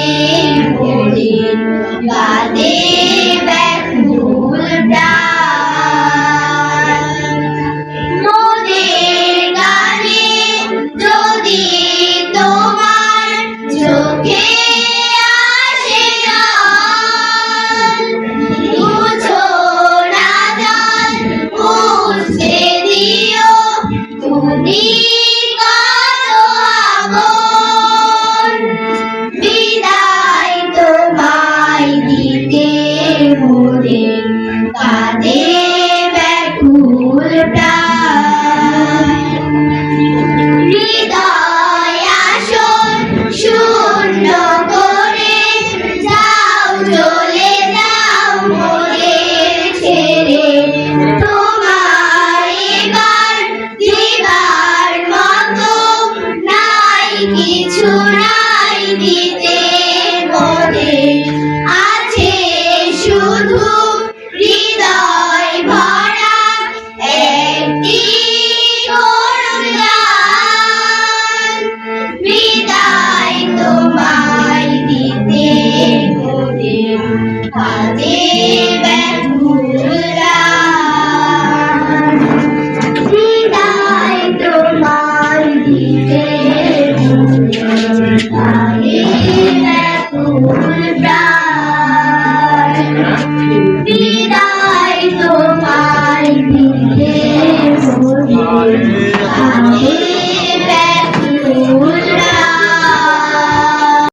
em của tình và 不敌。বিদায় তোমায় দিতে মোদের কাজে বিদায় তোমায় দিতে মোদের কাজে বিদায় তোমায় দিতে মোদের